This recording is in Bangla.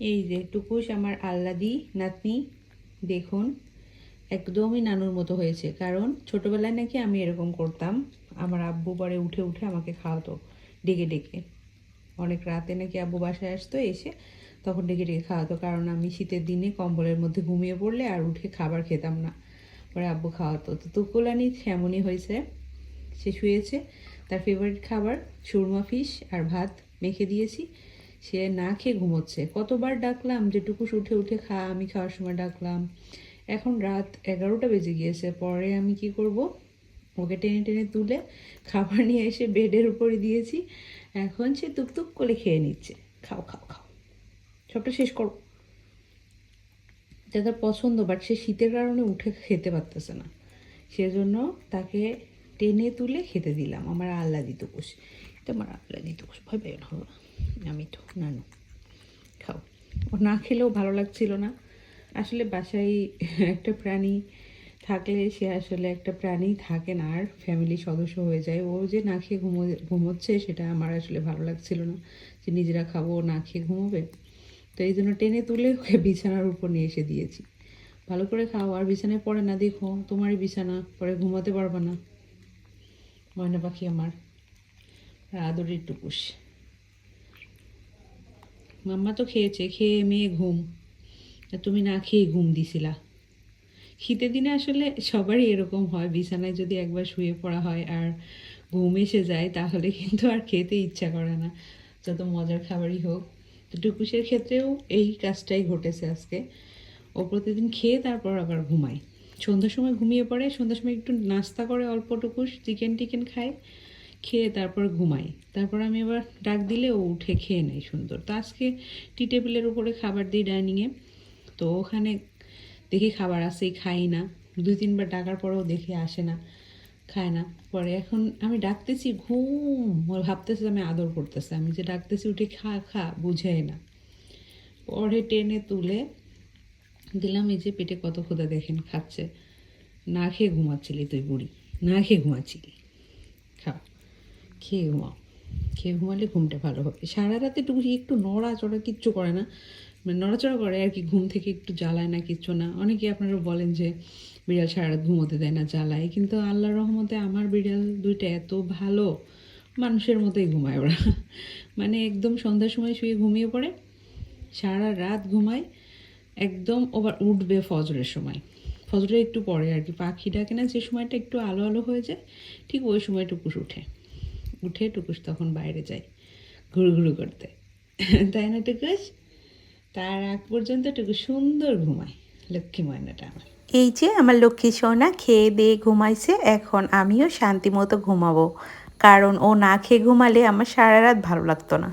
এই যে টুকুস আমার আল্লাদি নাতনি, দেখুন, একদমই নানুর মতো হয়েছে। কারণ ছোটোবেলায় নাকি আমি এরকম করতাম, আমার আব্বু পরে উঠে উঠে আমাকে খাওয়াতো, ডেকে ডেকে। অনেক রাতে নাকি আব্বু বাসায় আসতো, এসে তখন ডেকে ডেকে খাওয়াতো। কারণ আমি শীতের দিনে কম্বলের মধ্যে ঘুমিয়ে পড়লে আর উঠে খাবার খেতাম না, পরে আব্বু খাওয়াতো। তো তুকুলানি তেমনই হয়েছে, সে শুয়েছে, তার ফেভারিট খাবার, সুরমা ফিশ আর ভাত মেখে দিয়েছি। সে না খেয়ে ঘুমোচ্ছে। কতবার ডাকলাম যে, টুকুস, উঠে উঠে খা, আমি খাওয়ার সময় ডাকলাম। এখন রাত এগারোটা বেজে গিয়েছে। পরে আমি কি করব? ওকে টেনে টেনে তুলে খাবার নিয়ে এসে বেডের উপরে দিয়েছি। এখন সে টুকটুক করে খেয়ে নিচ্ছে। খাও খাও খাও। সবটা শেষ করো। যা তার পছন্দ বাট সে শীতের কারণে উঠে খেতে পারতেছে না। সেজন্য তাকে টেনে তুলে খেতে দিলাম। আমার আল্লাহ দিত কোষ এটা আমার আল্লাহ দিত কোষ ভয় পাই না। আমি তো নানু। খাও। ও না খেলেও ভালো লাগছিল না। আসলে বাসায় একটা প্রাণী থাকলে সে আসলে একটা প্রাণী থাকে না, আর ফ্যামিলি সদস্য হয়ে যায়। ও যে না খেয়ে ঘুমো, ঘুমোচ্ছে সেটা আমার আসলে ভালো লাগছিল না যে নিজেরা খাব, ও না খেয়ে ঘুমোবে। তো এই জন্য টেনে তুলে ওকে বিছানার উপর নিয়ে এসে দিয়েছি। ভালো করে খাও, আর বিছানায় পড়ে না, দেখো। তোমারই বিছানা, পরে ঘুমাতে পারবে না। ময়না পাখি আমার। আদরের টুকুস মাম্মা তো খেয়েছে, খেয়ে মেয়ে ঘুম। তুমি না খেয়ে ঘুম দিছিলা। শীতের দিনে আসলে সবারই এরকম হয়, বিছানায় যদি একবার শুয়ে পড়া হয় আর ঘুম এসে যায়, তাহলে কিন্তু আর খেতে ইচ্ছা করে না। যত মজার খাবারই হোক। তো টুকুসের ক্ষেত্রেও এই কাজটাই ঘটেছে আজকে। ও প্রতিদিন খেয়ে তারপর আবার ঘুমায়। সন্ধ্যার সময় ঘুমিয়ে পড়ে, সন্ধ্যার সময় একটু নাস্তা করে অল্প টুকুস চিকেন টিকেন খায়, খেয়ে তারপর ঘুমাই। তারপর আমি আবার ডাক দিলে ও উঠে খেয়ে নেয় সুন্দর। তো আজকে টি টেবিলের উপরে খাবার দিই ডাইনিংয়ে তো ওখানে দেখি খাবার আসেই খাই না। দুই তিনবার ডাকার পরেও দেখি আসে না, খায় না। পরে এখন আমি ডাকতেছি, ঘুম। ওর ভাবতেছে আমি আদর করতেছে। আমি যে ডাকতেছি উঠে খা খা, বুঝাই না। পরে টেনে তুলে দিলাম এই যে পেটে কত ক্ষুদা দেখেন, খাচ্ছে। না খেয়ে ঘুমাচ্ছিলি তুই বুড়ি, না খেয়ে ঘুমাচ্ছিলি। খাও খেয়ে ঘুমাও। খেয়ে ঘুমালে ঘুমটা ভালো হবে। সারা রাতে একটু একটু নড়াচড়া কিচ্ছু করে না। মানে নড়াচড়া করে আর কি, ঘুম থেকে একটু জ্বালায় না কিচ্ছু না। অনেকে আপনারা বলেন যে বিড়াল সারা রাত ঘুমোতে দেয় না, জ্বালায়। কিন্তু আল্লাহর রহমতে আমার বিড়াল দুইটা এত ভালো, মানুষের মতোই ঘুমায় ওরা। মানে একদম সন্ধ্যার সময় শুয়ে ঘুমিয়ে পড়ে সারা রাত ঘুমায়। একদম ওবার উঠবে ফজরের সময়। ফজরের একটু পরে আর কি, পাখি ডাকে না, যে সময়টা একটু আলো আলো হয়ে যায়, ঠিক ওই সময় টুকুস উঠে। উঠে টুকুস তখন বাইরে যায় ঘুরু করতে। তাই না টুকুস? তার আগ পর্যন্ত টুকুস সুন্দর ঘুমায়, লক্ষ্মী ময়নাটা আমার। এই যে আমার লক্ষ্মী সোনা খেয়ে দিয়ে ঘুমাইছে, এখন আমিও শান্তি মতো ঘুমাবো। কারণ ও না খেয়ে ঘুমালে আমার সারা রাত ভালো লাগতো না।